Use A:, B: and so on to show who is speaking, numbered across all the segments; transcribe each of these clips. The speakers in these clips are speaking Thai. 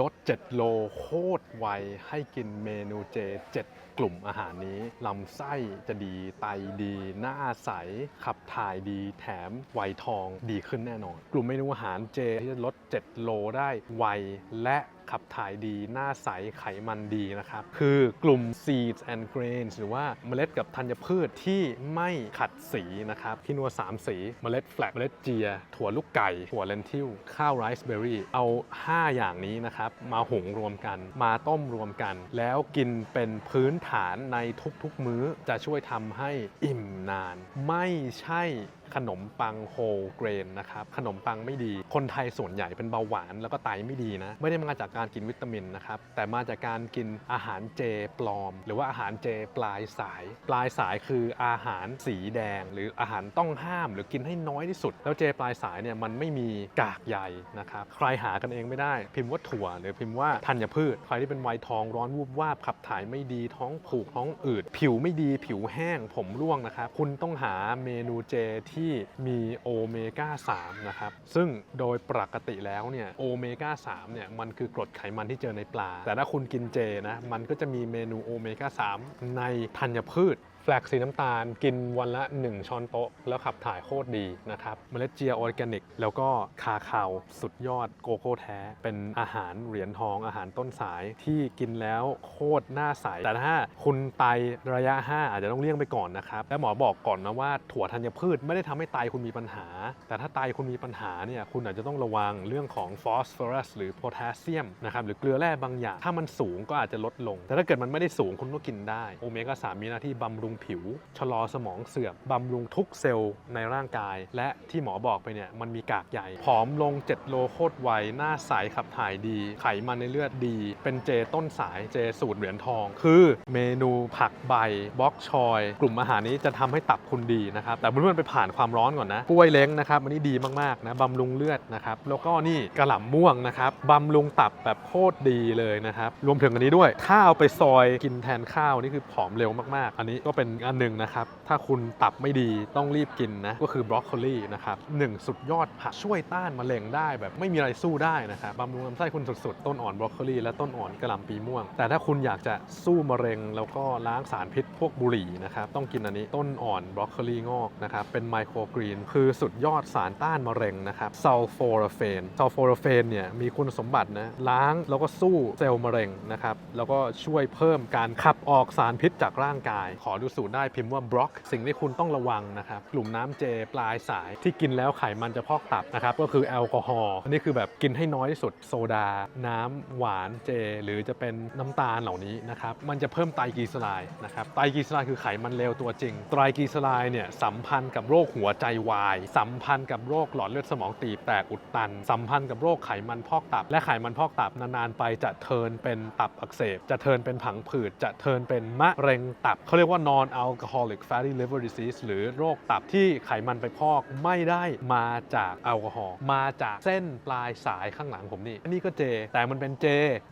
A: ลด 7 โลโคตรไว ให้กินเมนูเจ 7 กลุ่มอาหารนี้ลำไส้จะดีไตดี หน้าใส ขับถ่ายดีแถมไวทองดีขึ้นแน่นอน กลุ่มเมนูอาหารเจที่จะลด 7 โลได้ไวและ ขับถ่ายดี หน้าใสไขมันดีนะครับ คือกลุ่ม seeds and grains หรือว่าเมล็ดกับธัญพืชที่ไม่ขัดสีนะครับคินัว3 สีเมล็ดแฟลกเมล็ดเจีย ถั่วลูกไก่ ถั่วเลนทิลข้าวไรซ์เบอร์รี่ เอา 5 อย่างนี้นะครับ มาหุงรวมกัน มาต้มรวมกัน แล้วกินเป็นพื้นฐานในทุกๆมื้อจะช่วยทำให้อิ่มนาน ไม่ใช่ ขนมปังโฮลเกรนนะครับ ขนมปังไม่ดี คนไทยส่วนใหญ่เป็นเบาหวานแล้วก็ไตไม่ดีนะ ไม่ได้มาจากการกินวิตามินนะครับ แต่มาจากการกินอาหารเจปลอม หรือว่าอาหารเจปลายสาย ปลายสายคืออาหารสีแดง หรืออาหารต้องห้าม หรือกินให้น้อยที่สุด แล้วเจปลายสายเนี่ยมันไม่มีกากใยนะครับ ใครหากันเองไม่ได้ พิมพ์ว่าถั่ว หรือพิมพ์ว่าธัญพืช ใครที่เป็นวัยทองร้อนวูบวาบขับถ่ายไม่ดีท้องผูกท้องอืดผิวไม่ดีผิวแห้งผมร่วงนะครับคุณต้องหาเมนูเจที่มีโอเมก้า3นะครับซึ่งโดยปกติแล้วเนี่ยโอเมก้า3เนี่ยมันคือกรดไขมันที่เจอในปลา แต่ถ้าคุณกินเจนะมันก็จะมีเมนูโอเมก้า3ในธัญพืช แฟลกสีน้ำตาลกินวันละ 1 ช้อนโต๊ะ แล้วขับถ่ายโคตรดีนะครับเมล็ดเจียออร์แกนิก แล้วก็คาคาวสุดยอดโกโก้แท้ เป็นอาหารเหรียญทองอาหารต้นสายที่กินแล้วโคตรน่าใส แต่ถ้าคุณไตระยะ 5 อาจจะต้องเลี่ยงไปก่อนนะครับ และหมอบอกก่อนนะว่าถั่วธัญพืชไม่ได้ทำให้ไตคุณมีปัญหา แต่ถ้าไตคุณมีปัญหาเนี่ยคุณอาจจะต้องระวังเรื่องของฟอสฟอรัสหรือโพแทสเซียมนะครับหรือเกลือแร่บางอย่างถ้ามันสูงก็อาจจะลดลง แต่ถ้าเกิดมันไม่ได้สูงคุณก็กินได้โอเมก้า3มีหน้าที่บำรุงผิว ชะลอสมองเสื่อมบำรุงทุกเซลล์ในร่างกาย และที่หมอบอกไปเนี่ยมันมีกากใยผอมลง 7 โลโคตรไว หน้าใสขับถ่ายดี ไขมันในเลือดดี เป็นเจต้นสายเจสูตรเหรียญทอง คือเมนูผักใบบล็อกชอย กลุ่มอาหารนี้จะทำให้ตับคุณดีนะครับ แต่เมื่อนไปผ่านความร้อนก่อนนะกล้วยเล้งนะครับอันนี้ดีมากๆนะบำรุงเลือดนะครับแล้วก็นี่กระหล่ำม่วงนะครับบำรุงตับแบบโคตรดีเลยนะครับรวมถึงอันนี้ด้วยถ้าเอาไปซอยกินแทนข้าวนี่คือผอมเร็วมากๆ อันนี้ก็เป็น็นอันหนึ่งนะครับ ถ้าคุณตับไม่ดีต้องรีบกินนะ ก็คือบรอกโคลีนะครับหนึ่งสุดยอดผักช่วยต้านมะเร็งได้แบบไม่มีอะไรสู้ได้นะครับบำรุงลำไส้คุณสุดๆ ต้นอ่อนบรอกโคลีและต้นอ่อนกระหล่ำปีม่วง แต่ถ้าคุณอยากจะสู้มะเร็ง แล้วก็ล้างสารพิษพวกบุหรี่นะครับต้องกินอันนี้ต้นอ่อนบรอกโคลีงอกนะครับเป็นไมโครกรีนคือสุดยอดสารต้านมะเร็งนะครับซัลโฟราเฟนซัลโฟราเฟนเนี่ยมีคุณสมบัตินะล้างแล้วก็สู้เซลล์มะเร็งนะครับแล้วก็ช่วยเพิ่มการขับออกสารพิษจากร่างกาย ขอดูสูตรได้พิมพ์ว่าบล็อก สิ่งที่คุณต้องระวังนะครับกลุ่มน้ำเจปลายสายที่กินแล้วไขมันจะพอกตับนะครับก็คือแอลกอฮอล์อันนี้คือแบบกินให้น้อยที่สุดโซดา น้ำหวานเจ หรือจะเป็นน้ำตาลเหล่านี้นะครับมันจะเพิ่มไตรกลีเซอไรด์นะครับไตรกลีเซอไรด์คือไขมันเลวตัวจริง ไตรกลีเซอไรด์เนี่ยสัมพันธ์กับโรคหัวใจวาย สัมพันธ์กับโรคหลอดเลือดสมองตีบแตกอุดตัน สัมพันธ์กับโรคไขมันพอกตับ และไขมันพอกตับนานๆไปจะเทินเป็นตับอักเสบ จะเทินเป็นผังผืดจะเทินเป็นมะเร็งตับเขาเรียกว่า non alcoholic fatty liver disease หรือโรคตับที่ไขมันไปพอกไม่ได้มาจากแอลกอฮอล์มาจากเส้นปลายสายข้างหลังผมนี่อันนี้ก็เจ แต่มันเป็นเจ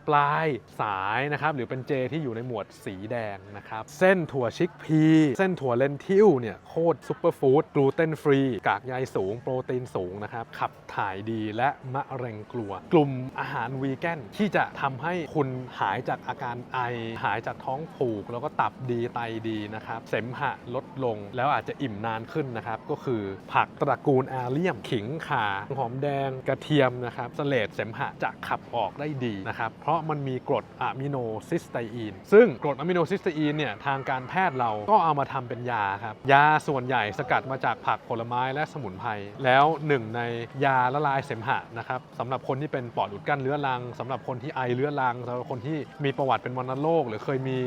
A: ปลายสายนะครับหรือเป็นเจที่อยู่ในหมวดสีแดงนะครับ เส้นถั่วชิกพี เส้นถั่วเลนทิลเนี่ยโคตรซุปเปอร์ฟู้ดกลูเตนฟรี กากใยสูง โปรตีนสูงนะครับ ขับถ่ายดีและมะเร็งกลัว กลุ่มอาหารวีแกนที่จะทำให้คุณหายจากอาการไอ หายจากท้องผูก แล้วก็ตับดีไตดีนะครับเสมหะลดลงแล้วอาจจะอิ่มนานขึ้นนะครับก็คือผักตระกูลแอเลียม ขิงข่าหอมแดงกระเทียมนะครับสเลดเสมหะจะขับออกได้ดีนะครับเพราะมันมีกรดอะมิโนซิสไตอีน ซึ่งกรดอะมิโนซิสไตอีนเนี่ยทางการแพทย์เราก็เอามาทำเป็นยาครับยาส่วนใหญ่สกัดมาจากผักผลไม้และสมุนไพรแล้วหนึ่งในยาละลายเสมหะนะครับสำหรับคนที่เป็นปอดอุดกั้นเรื้อรังสำหรับคนที่ไอเรื้อรังสำหรับคนที่มีประวัติเป็นวัณโรคหรือเคยมี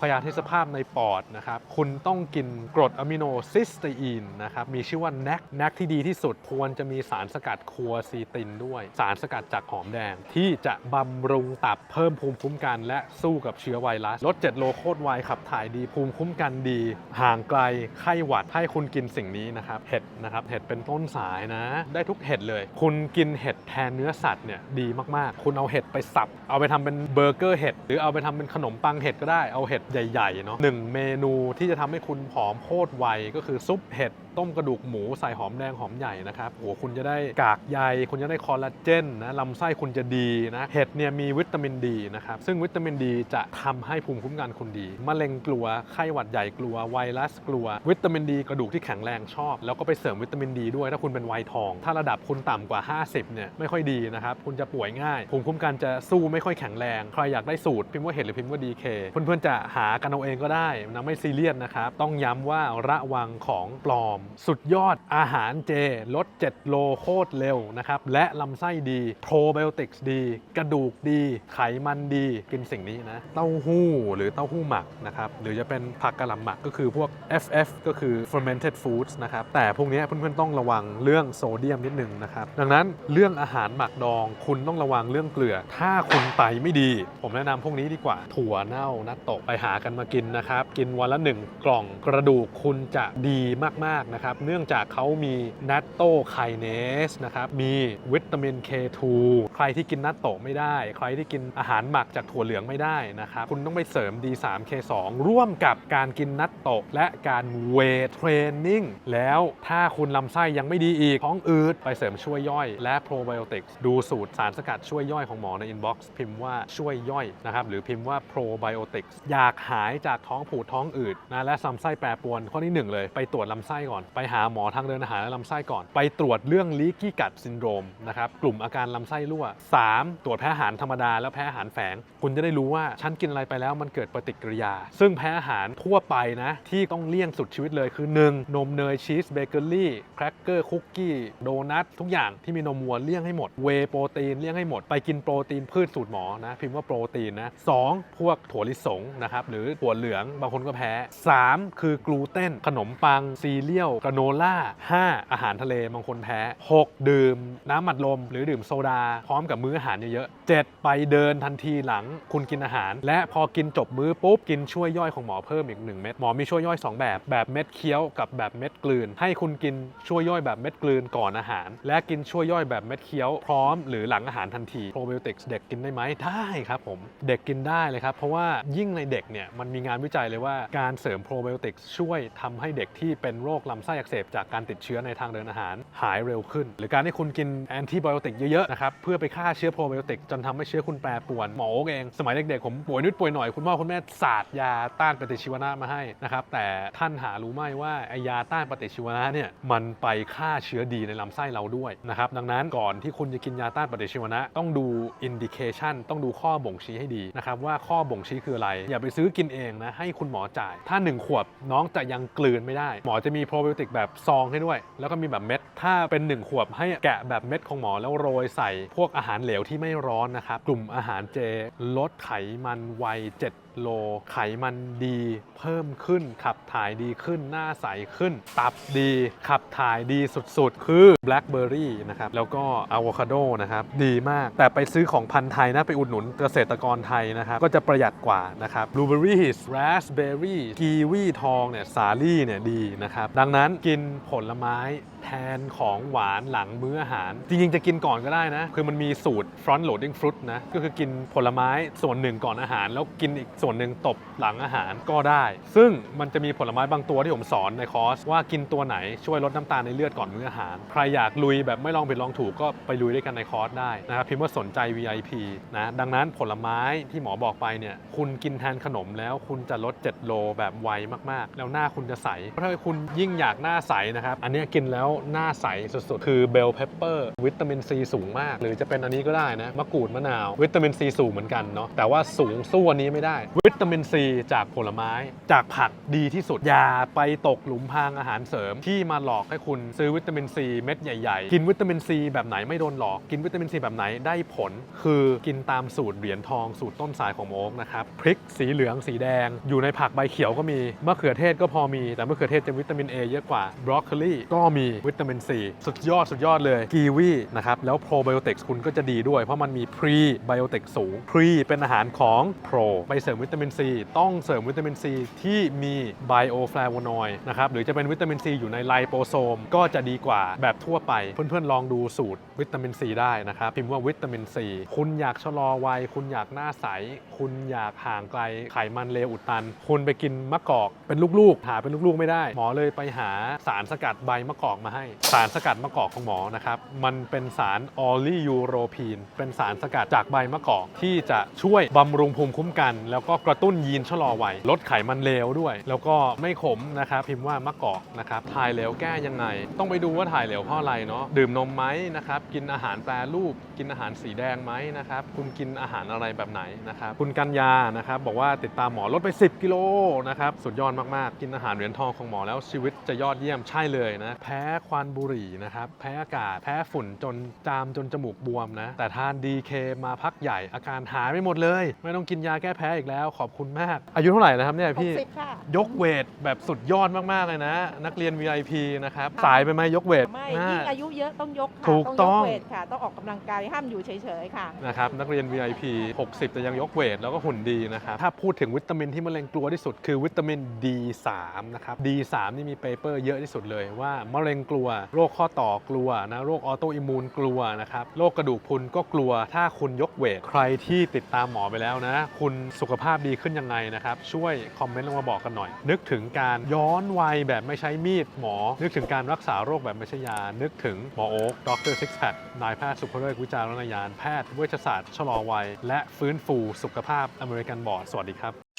A: พยาธิสภาพในปอดนะครับคุณต้องกินกรดอะมิโนซิสไตอีนนะครับ มีชื่อว่าแนกแนกที่ดีที่สุดควรจะมีสารสกัดคัวซีตินด้วย สารสกัดจากหอมแดง ที่จะบำรุงตับเพิ่มภูมิคุ้มกัน และสู้กับเชื้อไวรัสลด7โลโคตรไวขับถ่ายดีภูมิคุ้มกันดี ห่างไกลไข้หวัดให้คุณกินสิ่งนี้นะครับเห็ดนะครับเห็ดเป็นต้นสายนะ ได้ทุกเห็ดเลย คุณกินเห็ดแทนเนื้อสัตว์เนี่ยดีมากๆ คุณเอาเห็ดไปสับ เอาไปทำเป็นเบอร์เกอร์เห็ดหรือเอาไปทำเป็นขนมปังเห็ดก็ได้เอาเห็ดใหญ่ๆเนาะหนึ่งเมนูที่จะทำให้คุณผอมโคตรไวก็คือซุปเห็ดต้มกระดูกหมูใส่หอมแดงหอมใหญ่นะครับโอ้โหคุณจะได้กากใยคุณจะได้คอลลาเจนนะลำไส้คุณจะดีนะเห็ดเนี่ยมีวิตามินดีนะครับซึ่งวิตามินดีจะทำให้ภูมิคุ้มกันคุณดีมะเร็งกลัวไข้หวัดใหญ่กลัวไวรัสกลัว วิตามินดีกระดูกที่แข็งแรงชอบ แล้วก็ไปเสริมวิตามินดีด้วยถ้าคุณเป็นวัยทอง ถ้าระดับคุณต่ำกว่า 50เนี่ยไม่ค่อยดีนะครับคุณจะป่วยง่ายภูมิคุ้มกันจะสู้ไม่ค่อยแข็งแรงใครอยากได้สูตรพิมพ์ว่าเห็ดหรือพิมพ์ว่าดีเคเพื่อนๆจะหากันเอาเองก็ได้นะไม่ซีเรียสนะครับ ต้องย้ำว่าระวังของปลอม สุดยอดอาหารเจลด 7 โลโคตรเร็วนะครับ และลำไส้ดีโปรไบโอติกส์ดี กระดูกดี ไขมันดี กินสิ่งนี้นะ เต้าหู้หรือเต้าหู้หมักนะครับ หรือจะเป็นผักกะหล่ำหมักก็คือพวก FF ก็คือ fermented foods นะครับ แต่พวกนี้เพื่อนๆต้องระวังเรื่องโซเดียมนิดนึงนะครับ ดังนั้นเรื่องอาหารหมักดองคุณต้องระวังเรื่องเกลือ ถ้าคุณไตไม่ดี ผมแนะนำพวกนี้ดีกว่า ถั่วเน่านัตโตะไปหากันมากินนะครับ กินวันละหนึ่งกล่องกระดูกคุณจะดีมากๆนะครับ เนื่องจากเขามีนัตโตไคเนสนะครับ มีวิตามิน K2 ใครที่กินนัตโตไม่ได้ ใครที่กินอาหารหมักจากถั่วเหลืองไม่ได้นะครับ คุณต้องไปเสริม D3K2 ร่วมกับการกินนัตโตและการเวทเทรนนิ่งแล้วถ้าคุณลำไส้ยังไม่ดีอีกท้องอืดไปเสริมช่วยย่อย และโปรไบโอติกส์ดูสูตรสารสกัดช่วยย่อยของหมอในอินบ็อกซ์พิมพ์ว่าช่วยย่อยนะครับหรือพิมพ์ว่าโปรไบโอติกส์อยากหายจากท้องผูดท้องอืดนะและลำไส้แปรปรวนข้อที่หนึ่งเลยไปตรวจลำไส้ก่อน ไปหาหมอทางเดินอาหารและลำไส้ก่อน ไปตรวจเรื่องลีกี้กัดซินโดรมนะครับกลุ่มอาการลำไส้รั่ว 3. ตรวจแพ้อาหารธรรมดา แล้วแพ้อาหารแฝง คุณจะได้รู้ว่าฉันกินอะไรไปแล้วมันเกิดปฏิกิริยา ซึ่งแพ้อาหารทั่วไปนะที่ต้องเลี่ยงสุดชีวิตเลยคือ 1. นมเนยชีสเบเกอรี่แครกเกอร์คุกกี้โดนัททุกอย่างที่มีนมวัวเลี่ยงให้หมดเวโปรตีนเลี่ยงให้หมด ไปกินโปรตีนพืชสูตรหมอนะพิมพ์ว่าโปรตีนนะสองพวกถั่วลิสงนะครับหรือถั่วเหลืองบางคนก็แพ้ 3. คือกลูเตนขนมปัง ซีเรียลกราโนล่า 5. อาหารทะเลบางคนแพ้ 6. ดื่มน้ำมัดลม หรือดื่มโซดา พร้อมกับมื้ออาหารเยอะๆ 7. ไปเดินทันทีหลังคุณกินอาหาร และพอกินจบมื้อปุ๊บ กินช่วยย่อยของหมอเพิ่มอีก 1 เม็ดหมอมีช่วยย่อย 2 แบบ แบบเม็ดเคี้ยวกับแบบเม็ดกลืน ให้คุณกินช่วยย่อยแบบเม็ดกลืนก่อนอาหาร และกินช่วยย่อยแบบเม็ดเคี้ยวพร้อมหรือหลังอาหารทันทีโปรไบโอติกเด็กกินได้ไหมได้ครับผมเด็กกินได้เลยครับเพราะว่ายิ่งในเด็กเนี่ยมันมีงานวิจัยเลยว่าการการเสริมโปรไบโอติกช่วยทำให้เด็กที่เป็นโรคลำไส้อักเสบจากการติดเชื้อในทางเดินอาหารหายเร็วขึ้น หรือการที่คุณกินแอนติไบโอติกเยอะๆนะครับเพื่อไปฆ่าเชื้อโปรไบโอติกจนทำให้เชื้อคุณแปรปรวนหมอโอ๊กเองสมัยเด็กๆผมป่วยนิดป่วยหน่อยคุณพ่อคุณแม่สาดยาต้านปฏิชีวนะมาให้นะครับแต่ท่านหารู้ไหมว่าไอยาต้านปฏิชีวนะเนี่ยมันไปฆ่าเชื้อดีในลำไส้เราด้วยนะครับดังนั้นก่อนที่คุณจะกินยาต้านปฏิชีวนะ ต้องดูอินดิเคชันต้องดูข้อบ่งชี้ให้ดีนะครับว่าข้อบ่งชี้คืออะไร อย่าไปซื้อกินเองนะให้คุณหมอจ่ายถ้า 1 ขวบน้องจะยังกลืนไม่ได้ หมอจะมีโปรไบโอติกแบบซองให้ด้วย แล้วก็มีแบบเม็ด ถ้าเป็น 1 ขวบให้แกะแบบเม็ดของหมอแล้วโรยใส่พวกอาหารเหลวที่ไม่ร้อนนะครับ กลุ่มอาหารเจลดไขมันวัย7โลไขมันดีเพิ่มขึ้น ขับถ่ายดีขึ้นหน้าใสขึ้น ตับดี ขับถ่ายดีสุดๆ คือ blackberry นะครับ แล้วก็อะโวคาโดนะครับ ดีมากแต่ไปซื้อของพันธุ์ไทยนะ ไปอุดหนุนเกษตรกรไทยนะครับ ก็จะประหยัดกว่านะครับ blueberries raspberry กีวีทองเนี่ยสาลี่เนี่ยดีนะครับ ดังนั้นกินผลไม้ แทนของหวานหลังมื้ออาหาร จริง ๆ จะกินก่อนก็ได้นะ คือมันมีสูตร front loading fruit นะ ก็คือกินผลไม้ส่วนหนึ่งก่อนอาหาร แล้วกินอีกส่วนหนึ่งตบหลังอาหารก็ได้ ซึ่งมันจะมีผลไม้บางตัวที่ผมสอนในคอร์สว่ากินตัวไหนช่วยลดน้ำตาลในเลือดก่อนมื้ออาหาร ใครอยากลุยแบบไม่ลองผิดลองถูกก็ไปลุยด้วยกันในคอร์สได้นะครับพิมพ์ว่าสนใจ VIP นะดังนั้นผลไม้ที่หมอบอกไปเนี่ยคุณกินแทนขนมแล้วคุณจะลด 7 โลแบบไวมากๆ แล้วหน้าคุณจะใสเพราะถ้าคุณยิ่งอยากหน้าใสนะครับอันนี้กินแล้วหน้าใสสุดๆ คือเบลเพปเปอร์วิตามินซีสูงมาก หรือจะเป็นอันนี้ก็ได้นะมะกรูดมะนาว วิตามินซีสูงเหมือนกันเนาะแต่ว่าสูงสู้อันนี้ไม่ได้ วิตามินซีจากผลไม้ จากผักดีที่สุด อย่าไปตกหลุมพรางอาหารเสริม ที่มาหลอกให้คุณซื้อวิตามินซีเม็ดใหญ่ๆ กินวิตามินซีแบบไหนไม่โดนหลอก กินวิตามินซีแบบไหนได้ผล คือกินตามสูตรเหรียญทองสูตรต้นสายของโมกนะครับพริกสีเหลืองสีแดง อยู่ในผักใบเขียวก็มีมะเขือเทศก็พอมีแต่มะเขือเทศจะวิตามิน A เยอะกว่าบรอกโคลีก็มีวิตามินซีสุดยอดสุดยอดเลยกีวีนะครับ แล้วโปรไบโอติกคุณก็จะดีด้วย เพราะมันมีพรีไบโอติกสูงพรีเป็นอาหารของโปรไปเสริมวิตามินซีต้องเสริมวิตามินซีที่มีไบโอแฟลาโวนอยด์นะครับหรือจะเป็นวิตามินซีอยู่ในไลโปโซม ก็จะดีกว่าแบบทั่วไป เพื่อนๆลองดูสูตรวิตามินซีได้นะครับพิมพ์ว่าวิตามินซีคุณอยากชะลอวัยคุณอยากหน้าใส คุณอยากห่างไกลไขมันเลวอุดตัน คุณไปกินมะกอกเป็นลูกๆ หาเป็นลูกๆไม่ได้ หมอเลยไปหาสารสกัดใบมะกอกมาให้ สารสกัดมะกอกของหมอนะครับ มันเป็นสารออลียูโรพีน เป็นสารสกัดจากใบมะกอกที่จะช่วยบำรุงภูมิคุ้มกัน แล้วก็กระตุ้นยีนชะลอวัยลดไขมันเลวด้วย แล้วก็ไม่ขมนะครับพิมพ์ว่ามะกอกนะครับถ่ายเหลวแก้ยังไง ต้องไปดูว่าถ่ายเหลวเพราะอะไรเนาะดื่มนมไหมนะครับกินอาหารแปรรูป กินอาหารสีแดงไหมนะครับคุณกินอาหารอะไรแบบไหนนะครับคุณกัญญานะครับบอกว่าติดตามหมอลดไป 10 กิโลนะครับสุดยอดมากๆ กินอาหารเหรียญทองของหมอแล้วชีวิตจะยอดเยี่ยมใช่เลยนะแพ้ควันบุหรี่นะครับ แพ้อากาศ แพ้ฝุ่นจนจามจนจมูกบวมนะ แต่ทาน DK มาพักใหญ่อาการหายไปหมดเลย ไม่ต้องกินยาแก้แพ้อีกแล้ว ขอบคุณมาก อายุเท่าไหร่นะครับเนี่ยพี่
B: 60ค่ะ
A: ยกเวทแบบสุดยอดมาก ๆ เลยนะ นักเรียน VIP นะครับ สายไปไหมยกเวท
B: ไม่
A: อ่า
B: ยิ่งอายุเยอะต้องยกค่ะ
A: ถูกต้อง
B: ยกเวทค่ะ ต้องออกกำลังกายห้ามอยู่เฉยๆค่ะ
A: นะครับนักเรียน VIP 60 แต่ยังยกเวท แล้วก็หุ่นดีนะครับ ถ้าพูดถึงวิตามินที่มะเร็งกลัวที่สุดคือวิตามิน D3 นะครับ D3 นี่มีเปเปอร์เยอะที่สุดเลยว่ามะเร็งกลัว โรคข้อต่อกลัวนะโรคออโตอิมูนกลัวนะครับโรคกระดูกพุนก็กลัว ถ้าคุณยกเวทใครที่ติดตามหมอไปแล้วนะ คุณสุขภาพดีขึ้นยังไงนะครับ ช่วยคอมเมนต์ลงมาบอกกันหน่อย นึกถึงการย้อนวัยแบบไม่ใช้มีดหมอ นึกถึงการรักษาโรคแบบไม่ใช่ยา นึกถึงหมอโอ๊กดรซิกแพคนายแพทย์สุภเริกวิจารณญาณแพทย์เวชศาสตร์ชะลอวัย และฟื้นฟูสุขภาพอเมริกันบอร์ดสวัสดีครับ